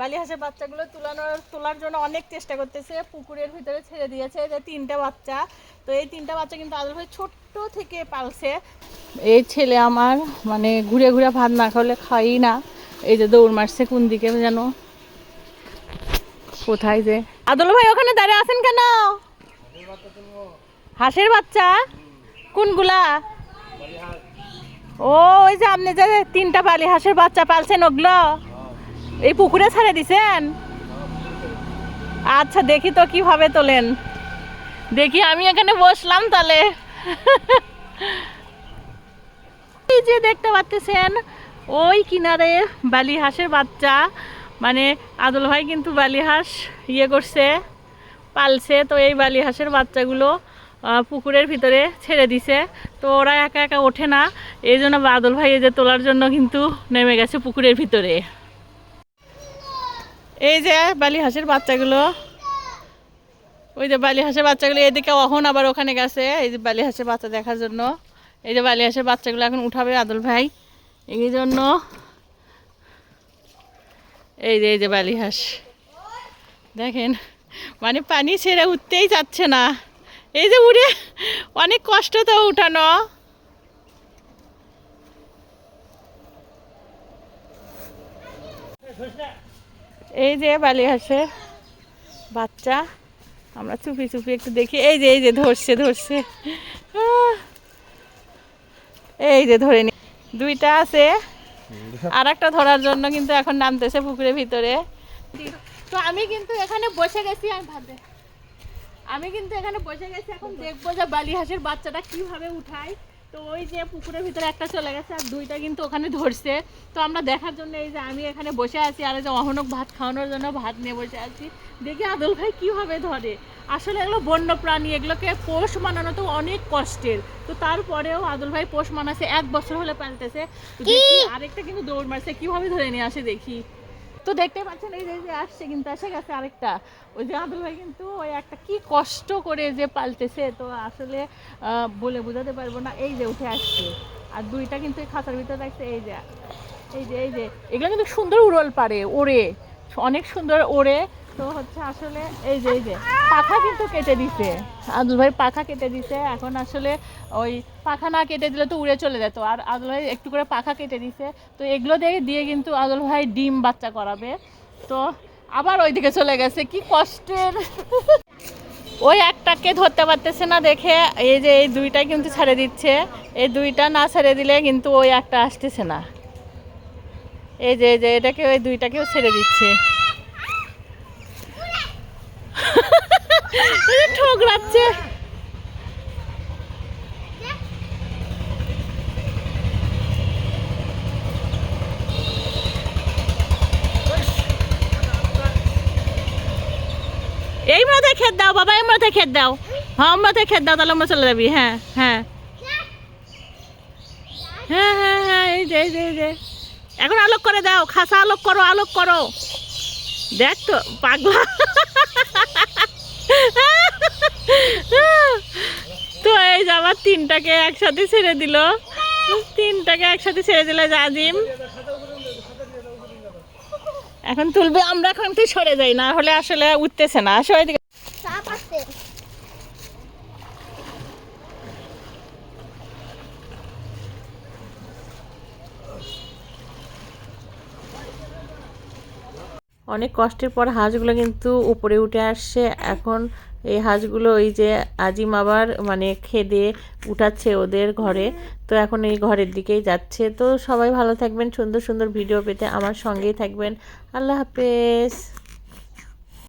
বালি হাঁসের বাচ্চাগুলো তুলানোর তোলার জন্য অনেক চেষ্টা করতেছে, পুকুরের ভিতরে ছেড়ে দিয়েছে যে তিনটা বাচ্চা। তো এই তিনটা বাচ্চা কিন্তু আদর ভাই ছোট্ট থেকে পালছে। এই ছেলে আমার মানে ঘুরে ঘুরে ভাত না খাওয়ালে খাই না। এই যে দৌড় মারছে কোন দিকে যেন। কোথায় যে। আদল ভাই, ওখানে দাঁড়িয়ে আছেন কেন? হাঁসের বাচ্চা? কোনগুলা? ও, ওই যে আপনি যে তিনটা বালি হাঁসের বাচ্চা পালছেন ওগুলো। এই পুকুরে ছেড়ে দিছেন? আচ্ছা দেখি তো কীভাবে তোলেন। দেখি, আমি এখানে বসলাম তাহলে। এই যে দেখতে পাচ্ছেন, ওই কিনারে বালি হাঁসের বাচ্চা। মানে আদল ভাই কিন্তু বালি হাঁস ইয়ে করছে, পালছে। তো এই বালি হাঁসের বাচ্চাগুলো পুকুরের ভিতরে ছেড়ে দিছে। তো ওরা একা একা ওঠে না। এই জন্য বাদল ভাই এই যে তোলার জন্য কিন্তু নেমে গেছে পুকুরের ভিতরে। এই যে বালি হাঁসের বাচ্চাগুলো। ওই যে বালি হাঁসের বাচ্চাগুলো এদিকে অহন আবার ওখানে গেছে। এই যে বালি হাঁসের বাচ্চা দেখার জন্য। এই যে বালি হাঁসের বাচ্চাগুলো এখন উঠাবে আদল ভাই। এই জন্য। এই যে এই যে বালি হাঁস দেখেন মানে পানি ছেড়ে উঠতেই যাচ্ছে না। এই যে উড়ে, অনেক কষ্ট তো উঠানো। এই যে বালি হাঁসের বাচ্চা। আমরা চুপি চুপি একটু দেখি। এই যে এই যে ধরছে ধরছে। এই যে ধরে নি। দুইটা আছে। আর একটা ধরার জন্য কিন্তু এখন নামতেছে পুকুরের ভিতরে। তো আমি কিন্তু এখানে বসে গেছি আমি ভাবে আমি কিন্তু এখানে বসে গেছি এখন দেখব যে বালি হাঁসের বাচ্চাটা কীভাবে উঠায়। তো ওই যে পুকুরের ভিতরে একটা চলে গেছে আর দুইটা কিন্তু ওখানে ধরছে। তো আমরা দেখার জন্য এই যে আমি এখানে বসে আছি আর যে অহনক ভাত খাওয়ানোর জন্য ভাত নিয়ে বসে আছি। দেখি আদল ভাই কীভাবে ধরে। আসলে এগুলো বন্য প্রাণী এগুলোকে পোষ মানানো তো অনেক কষ্টের। তো তারপরেও আদল ভাই পোষ মানাছে এক বছর হলে পাল্টেছে। আরেকটা কিন্তু দৌড় মারছে কীভাবে ধরে নিয়ে আসে দেখি। তো দেখতে পাচ্ছেন, এই যে আসছে কিন্তু, এসে গেছে আরেকটা। ওই যে আদুল ভাই কিন্তু ওই একটা কি কষ্ট করে যে পালতেছে, তো আসলে বলে বোঝাতে পারব না, এই যে উঠে আসছে। আর দুইটা কিন্তু খাতার ভিতরে দেখছে এই যে এই যে এই যে। এগুলো কিন্তু সুন্দর উড়ল পারে ওড়ে, অনেক সুন্দর ওড়ে। তো হচ্ছে আসলে এই যে এই যে, পাখা কিন্তু কেটে দিছে। আদুল ভাই পাখা কেটে দিছে। এখন আসলে ওই পাখা না কেটে দিলে তো উড়ে চলে যেত। আর আদুল ভাই একটু করে পাখা কেটে দিছে। তো এগুলো দিয়ে দিয়ে কিন্তু আদুল ভাই ডিম বাচ্চা করাবে। তো আবার ওইদিকে চলে গেছে। কি কষ্টের। ওই একটাকে ধরতে পারতেছে না দেখে। এই যে, এই দুইটাই কিন্তু ছেড়ে দিচ্ছে। এই দুইটা না ছেড়ে দিলে কিন্তু ওই একটা আসতেছে না। এই যে এই যে, এটাকে ওই দুইটাকেও ছেড়ে দিচ্ছে এই যে ঠোকরাচ্ছে এই মধ্যে খেত দাও, বাবা, এই মধ্যে খেত দাও। হ্যাঁ মধ্যে খেত দাও, তাহলে আমরা চলে যাবি। হ্যাঁ হ্যাঁ। হ্যাঁ হ্যাঁ হ্যাঁ এই যে এই যে। এখন আলোক করে দাও, খাসা আলোক করো আলোক করো। দেখ তো, পাগলা। তো এই যে আমার তিনটাকে একসাথে ছেড়ে দিল। তিনটাকে একসাথে ছেড়ে দিল জাজিম। এখন তুলবে, আমরা এখন থেকে সরে যাই, না হলে আসলে উঠতেছে না। চাপ আছে অনেক কষ্টের পর হাঁসগুলো কিন্তু উপরে উঠে আসছে। এখন এই হাঁসগুলো ওই যে আজিম আবার মানে খেদে উঠাচ্ছে ওদের ঘরে। তো এখন এই ঘরের দিকেই যাচ্ছে। তো সবাই ভালো থাকবেন, সুন্দর সুন্দর ভিডিও পেতে আমার সঙ্গেই থাকবেন। আল্লাহ হাফেজ।